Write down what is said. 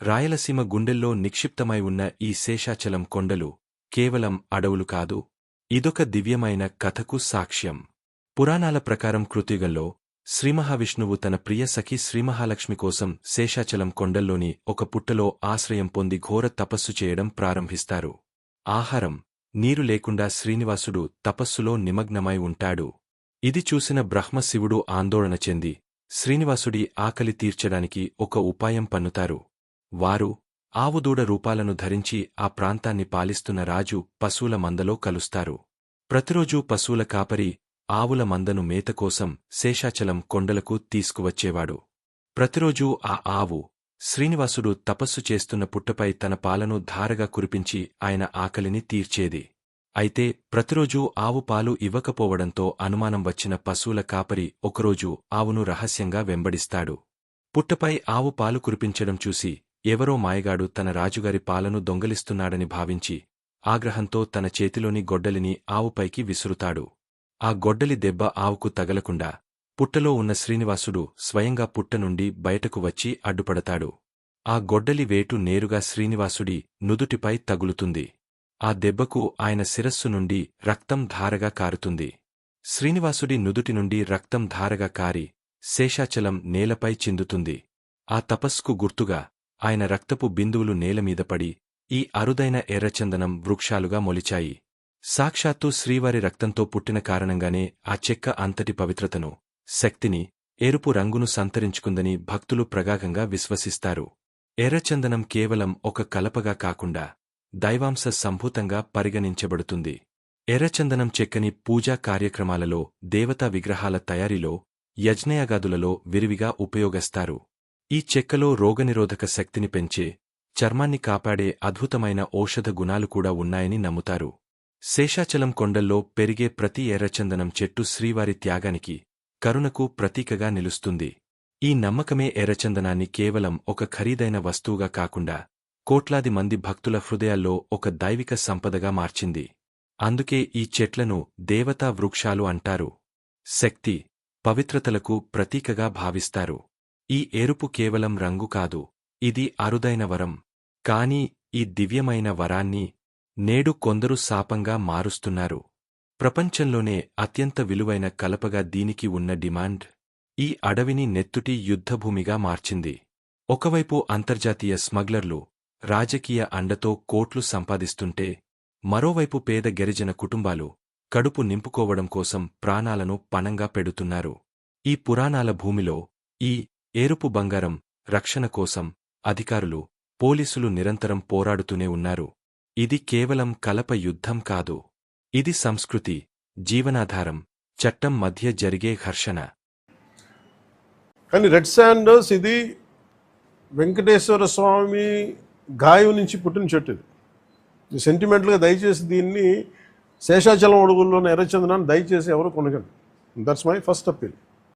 రాయలసీమ గుండెల్లో నిక్షిప్తమై ఉన్న ఈ శేషాచలం కొండలు కేవలం అడవులు కాదు ఇదొక దివ్యమైన కథకు సాక్ష్యం. పురాణాల ప్రకారం కృతిగల్లో శ్రీమహావిష్ణువు తన ప్రియ సఖి శ్రీమహాలక్ష్మి కోసం శేషాచలం కొండల్లోని ఒక పుట్టలో ఆశ్రయం పొంది ఘోర తపస్సు చేయడం ప్రారంభిస్తారు. ఆహారం నీరు లేకుండా శ్రీనివాసుడు తపస్సులో నిమగ్నమై ఉంటాడు. ఇది చూసిన బ్రహ్మశివుడు ఆందోళన చెంది శ్రీనివాసుడి ఆకలి తీర్చడానికి ఒక ఉపాయం పన్నుతారు. వారు ఆవుదూడ రూపాలను ధరించి ఆ ప్రాంతాన్ని పాలిస్తున్న రాజు పశువుల మందలో కలుస్తారు. ప్రతిరోజూ పశువుల కాపరి ఆవుల మందను మేతకోసం శేషాచలం కొండలకు తీసుకువచ్చేవాడు. ప్రతిరోజూ ఆ ఆవు శ్రీనివాసుడు తపస్సు చేస్తున్న పుట్టపై తన పాలను ధారగా కురిపించి ఆయన ఆకలిని తీర్చేది. అయితే ప్రతిరోజూ ఆవు పాలు ఇవ్వకపోవడంతో అనుమానం వచ్చిన పశువుల కాపరి ఒకరోజు ఆవును రహస్యంగా వెంబడిస్తాడు. పుట్టపై ఆవు పాలు కురిపించడం చూసి ఎవరో మాయగాడు తన రాజుగారి పాలను దొంగలిస్తున్నాడని భావించి ఆగ్రహంతో తన చేతిలోని గొడ్డలిని ఆవుపైకి విసురుతాడు. ఆ గొడ్డలి దెబ్బ ఆవుకు తగలకుండా పుట్టలో ఉన్న శ్రీనివాసుడు స్వయంగా పుట్ట నుండి బయటకు వచ్చి అడ్డుపడతాడు. ఆ గొడ్డలి వేటు నేరుగా శ్రీనివాసుడి నుదుటిపై తగులుతుంది. ఆ దెబ్బకు ఆయన శిరస్సు నుండి రక్తం ధారగా కారుతుంది. శ్రీనివాసుడి నుదుటి నుండి రక్తం ధారగా కారి శేషాచలం నేలపై చిందుతుంది. ఆ తపస్సుకు గుర్తుగా ఆయన రక్తపు బిందువులు నేలమీద పడి ఈ అరుదైన ఎర్రచందనం వృక్షాలుగా మొలిచాయి. సాక్షాత్తు శ్రీవారి రక్తంతో పుట్టిన కారణంగానే ఆ చెక్క అంతటి పవిత్రతను శక్తిని ఎరుపు రంగును సంతరించుకుందని భక్తులు ప్రగాఘంగా విశ్వసిస్తారు. ఎర్రచందనం కేవలం ఒక కలపగా కాకుండా దైవాంశ సంభూతంగా పరిగణించబడుతుంది. ఎర్రచందనం చెక్కని పూజా కార్యక్రమాలలో దేవతా విగ్రహాల తయారీలో యజ్ఞయాగాదులలో విరివిగా ఉపయోగిస్తారు. ఈ చెక్కలో రోగనిరోధక శక్తిని పెంచే చర్మాన్ని కాపాడే అద్భుతమైన ఔషధ గుణాలు కూడా ఉన్నాయని నమ్ముతారు. శేషాచలం కొండల్లో పెరిగే ప్రతి ఎర్రచందనం చెట్టు శ్రీవారి త్యాగానికి కరుణకు ప్రతీకగా నిలుస్తుంది. ఈ నమ్మకమే ఎర్రచందనాన్ని కేవలం ఒక ఖరీదైన వస్తువుగా కాకుండా కోట్లాది మంది భక్తుల హృదయాల్లో ఒక దైవిక సంపదగా మార్చింది. అందుకే ఈ చెట్లను దేవతా వృక్షాలు అంటారు. శక్తి పవిత్రతలకు ప్రతీకగా భావిస్తారు. ఈ ఎరుపు కేవలం రంగు కాదు ఇది అరుదైన వరం. కాని ఈ దివ్యమైన వరాన్ని నేడు కొందరు శాపంగా మారుస్తున్నారు. ప్రపంచంలోనే అత్యంత విలువైన కలపగా దీనికి ఉన్న డిమాండ్ ఈ అడవిని నెత్తుటి యుద్ధభూమిగా మార్చింది. ఒకవైపు అంతర్జాతీయ స్మగ్లర్లు రాజకీయ అండతో కోట్లు సంపాదిస్తుంటే మరోవైపు పేద గిరిజన కుటుంబాలు కడుపు నింపుకోవడం కోసం ప్రాణాలను పణంగా పెడుతున్నారు. ఈ పురాణాల భూమిలో ఈ ఏరుపు బంగారం రక్షణ కోసం అధికారులు పోలీసులు నిరంతరం పోరాడుతూనే ఉన్నారు. ఇది కేవలం కలప యుద్ధం కాదు. ఇది సంస్కృతి జీవనాధారం చట్టం మధ్య జరిగే ఘర్షణ. కానీ రెడ్ శాండర్స్ ఇది వెంకటేశ్వర స్వామి గాయం నుంచి పుట్టిన చెట్టు ఇది. సెంటిమెంటల్గా దయచేసి దీన్ని శేషాచలం అడుగుల్లోని ఎర్రచందనాన్ని దయచేసి ఎవరు కొనగండి దట్స్ మై ఫస్ట్ అప్పీల్